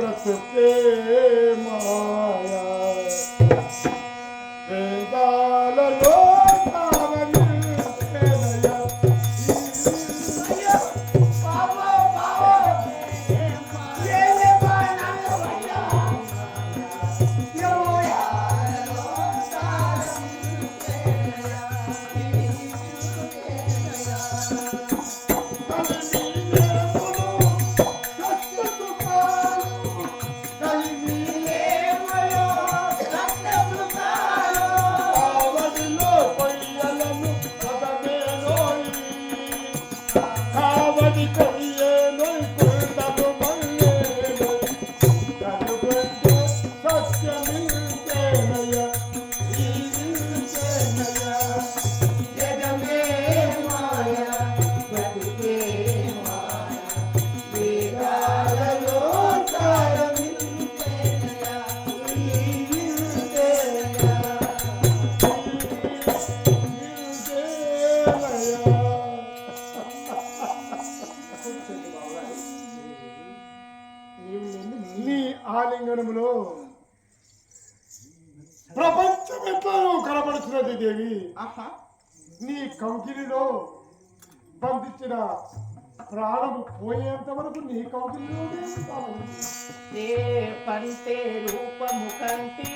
प्रकृते माया वेदा కంకిలిలో బంధించిన ప్రాణము పోయేంత వరకు నీ కంకిలిలోనే ఉంటాను. పంటే రూపము కంటి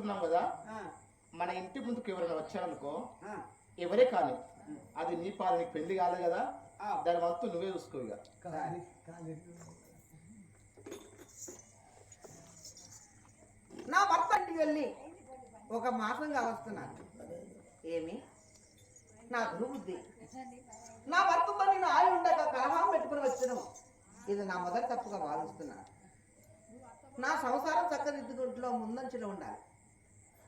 ఉన్నాం కదా మన ఇంటి ముందుకు ఎవరైనా వచ్చారనుకో ఎవరే కానీ అది నీ పాలు నీకు పెళ్ళి కాలేదు కదా దాని వంతు నువ్వే చూసుకో ఇక. నా భర్త ఇంటికి వెళ్ళి ఒక మాసంగా వస్తున్నాను ఏమి? నా దుర్బుద్ధి నా భర్తతో నేను ఆయి ఉండక కలహం పెట్టుకుని వచ్చాను ఇది నా మొదటి తప్పుగా భావిస్తున్నాను నా సంసారం చక్కదిద్దుకుంట్లో ముందంచులో ఉండాలి.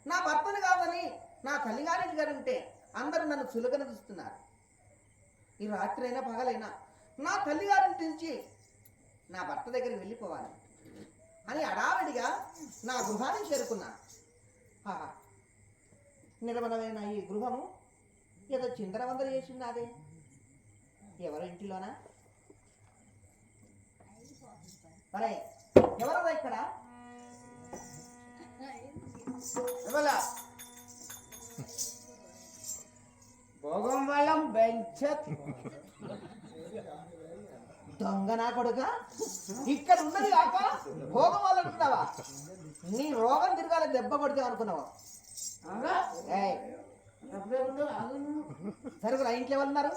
నా భర్తను కాదని నా తల్లిగారింటి గారు ఉంటే అందరూ నన్ను చులకన చూస్తున్నారు. ఈ రాత్రైనా పగలైనా నా తల్లిగారిని నుంచి నా భర్త దగ్గరికి వెళ్ళిపోవాలి అని అడావిడిగా నా గృహాన్ని చేరుకున్నాను నిర్మలమైన ఈ గృహము ఏదో చిందరవందర చేసినాదే ఎవరు ఇంటిలోనా? మరే ఎవరదా ఇక్కడ? భోగం వల్లం బెంచత్. దొంగ నా కొడుక? ఇక్కడ ఉన్నది కాక భోగం అంటున్నావా నీ రోగం తిరగాలి దెబ్బ కొడితే అనుకున్నావా? ఆ ఇంట్లో ఉన్నారు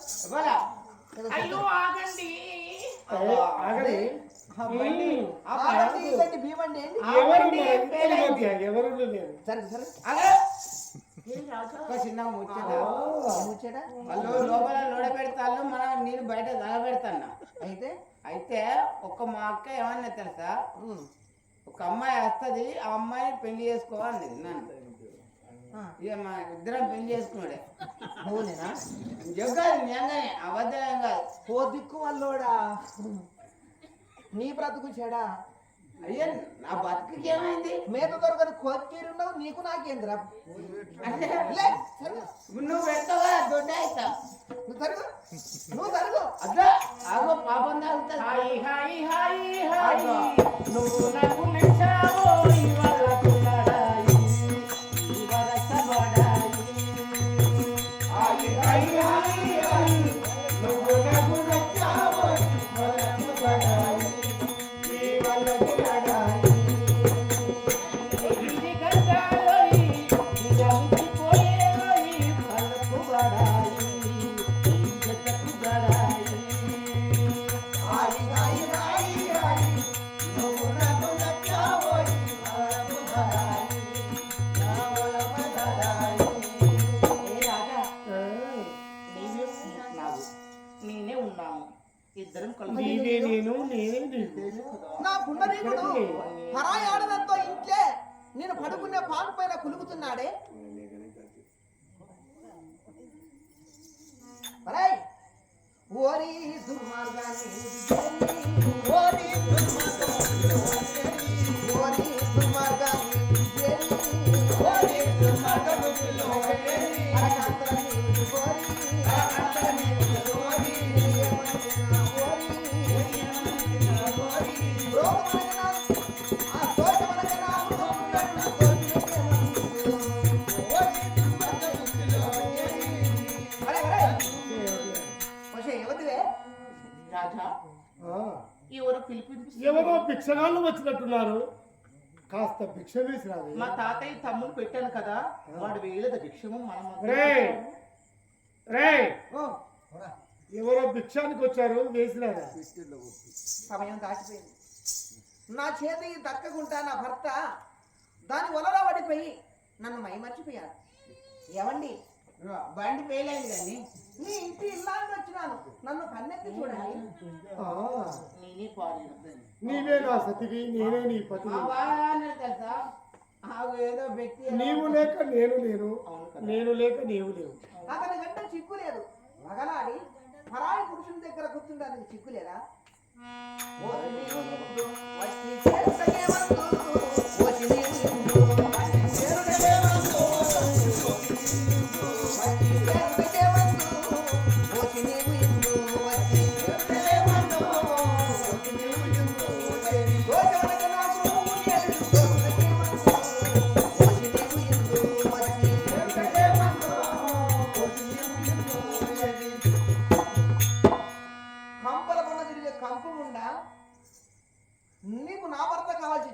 అయ్యో ఆగండి. చిన్న ముచ్చట. ముచ్చట? వాళ్ళు లోపల లోడ పెడతాళ్ళు మనం నేను బయట తగబెడతాను అయితే? అయితే ఒక మా అక్క ఏమన్నా తెలుసా? ఒక అమ్మాయి వస్తుంది ఆ అమ్మాయిని పెళ్ళి చేసుకోవాలన్నది నన్ను. ఇక మా ఇద్దరం పెళ్ళి చేసుకున్నాడే. నువ్వునేనా జగ్గాది నిజంగానే అబద్ధం కాదు. ఓ దిక్కు వల్లోడా? నీ బ్రతుకు చెడా? అయ్యో నా బతుకుకి ఏమైంది? మేత దొరకని కొత్తీరున్నావు నీకు నాకేంద్రా. నువ్వు పెడతావు? దొడ్డ అవుతా నువ్వు తరుగు. నువ్వు తరుగు. అట్లా ఆగో పాపం తాగుతుంది హాయ్ హాయ్ హాయ్ హాయ్. నువ్వు నాకు నచ్చావో ఇవాళ నేను పడుకునే పాలు పైన కులుగుతున్నాడే. పరాయ్. ఓరి దుర్మార్గాన్ని ఓరి ఓరి దుర్మార్గాన్ని ఓరి భిక్షగాళ్ళు వచ్చినట్టున్నారు. కాస్త భిక్ష వేసి రాదు మా తాతయ్య తమ్ముడు పెట్టాను కదా వాడు వేయలేదు భిక్షము మనం రే! రే! ఎవరో భిక్షానికి వచ్చారు వేసినారా సమయం దాటిపోయింది. నా చేతి దక్కకుంటా నా భర్త దాని వలన పడిపోయి నన్ను మైమర్చిపోయాడు. ఏమండి? బండి పేలైంది కానీ నీ ఇంటి ఇల్లాంటి వచ్చినాను నన్ను కన్నెత్తి చూడండి ఆ, నేనే నీవే నా సతివి నేనే నీ పతివి. అవ్వాలన్నారు తెలుసా? ఏదో వ్యక్తి నీవు లేక నేను లేను. నేను లేక నీవు లేవు. అతని గంట చిక్కు లేదు. మగనాడి పరాయి పురుషుని దగ్గర కూర్చుంటానికి చిక్కు లేదా?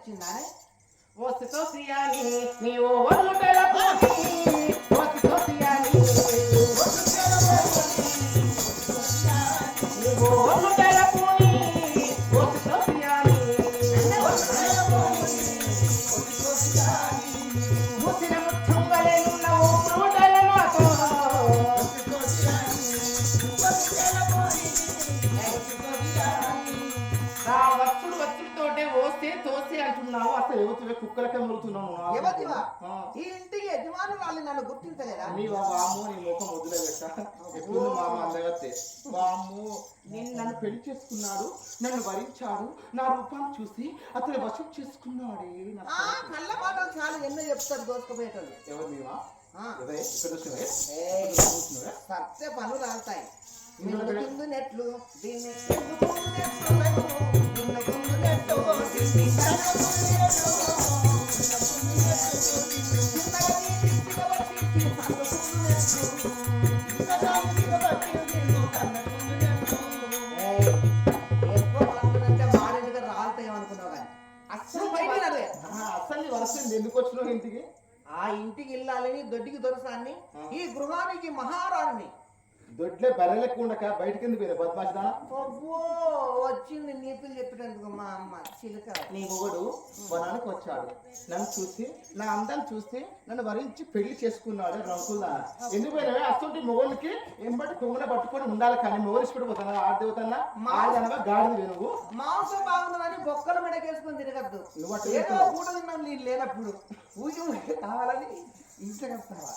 వచ్చిందా? వస్తుతో సియాని నీవు ఒళ్ళు తెలపోని వస్తుతో కుక్కలకే. యువతివా. ఈ ఇంటికి యజమానురాలు నన్ను గుర్తించలేదా? నీ వాము నీ ముఖం వదిలే పెట్ట ఎప్పుడు మామ అందగత్తే వాము నేను నన్ను పెళ్ళి చేసుకున్నాడు నన్ను వరించాడు నా రూపాన్ని చూసి అతను వశం చేసుకున్నాడే ఆ కళ్ళ మాటలు చాలు ఎన్నో చెప్తారు దోసుకుపోయేటోళ్ళు ఎవరు? మీవా సత్య పనులు కిందు నెట్లు వరసండి ఎందుకు వచ్చినావు ఇంటికి? ఆ ఇంటికి ఇల్లాలని దొడ్డికి దొరసాన్ని. ఈ గృహానికి మహారాణి దొడ్లే బర్రెలకు ఉండక బయటికి ఎందుకు పోయినా బద్మాషిదానా అబ్బో వచ్చింది నీతులు చెప్పేటందుకు మా అమ్మ చిలుక. నీ మొగడు వనానికి వచ్చాడు. నన్ను చూసి నా అందం చూసి నన్ను వరించి పెళ్ళి చేసుకున్నాడు రంకుల్లా ఎందుకు పోయినవే? అసలు మొగోళ్ళకి ఎంబటి కొంగున పట్టుకొని ఉండాలి కానీ మొగలు ఇష్టపడిపోతానా ఆడదేవతన్నా? ఆడదనగా గాడిది నువ్వు? మాంసం బాగుందని బొక్కలు మెడకేసుకొని తిరగద్దు. నువ్వు చేస్తున్నావు. పూట తిన్నాం నీళ్ళు లేనప్పుడు. ఊగి కావాలని ఇంటికి వస్తావా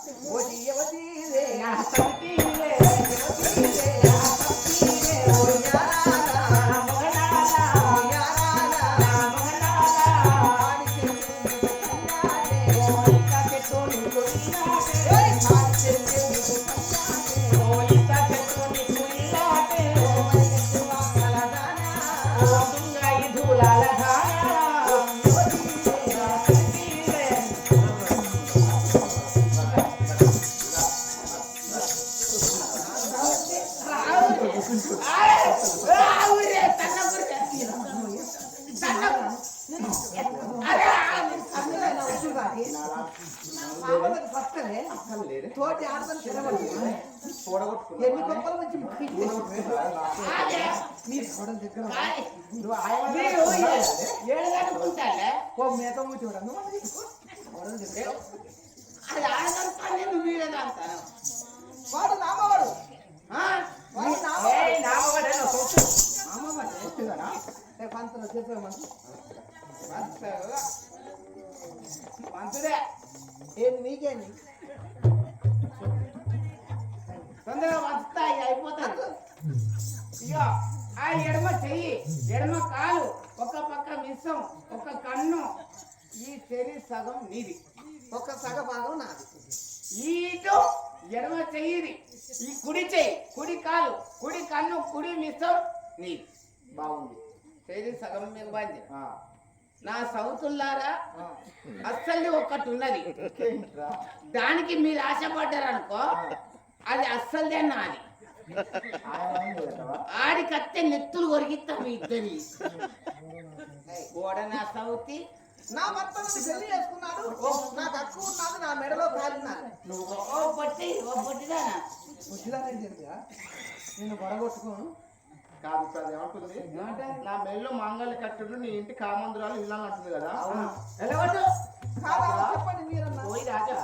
ఎన్ని గొప్పల ముఖ్యంగా నీ చూడడం దగ్గర నువ్వు ఏడు కనుక్కుంటాలే ఓ మేత మూతి చూడను అది ఆడగలుగుతానే నువ్వు వీడదంటాను వాడు నామవాడు. చెప్పేమంటు ఏంది నీకేంది తొందరగా వంచుతా ఇక అయిపోతాడు ఇగో ఆ ఎడమ చెయ్యి ఎడమ కాలు ఒక పక్క మిస్సం ఒక కన్ను ఈ చెరి సగం నీది. ఒక సగ భాగం నాది. ఈ ఇటు ఎడమ చెయ్యిది ఈ కుడి చెయ్యి కుడి కాలు కుడి కన్ను కుడి మిస్సం నీది. బాగుంది. చెయ్యి సగం మీకు బంది నా సౌతుల్లారా అస్సలు ఒక్కటి ఉన్నది. దానికి మీరు ఆశపడ్డారనుకో అది అస్సలదే నాది ఆడికత్తే నెత్తులు కొరిగిస్తా మీ ఇద్దరి. నా సౌతి. నా భర్త పెళ్ళి చేసుకున్నాడు. నా తక్కువ ఉన్నది నా మెడలో కాలిన్నాడు నువ్వు ఓ పట్టి ఓ పట్టిదానా? నేను వడగొట్టుకోను కాదు కాదు ఏమంటుంది? నా మెల్లో మాంగళ్య కట్టుడు నీ ఇంటి కామందురాలు ఇల్లాను అంటుంది కదా. పోయి రాజా.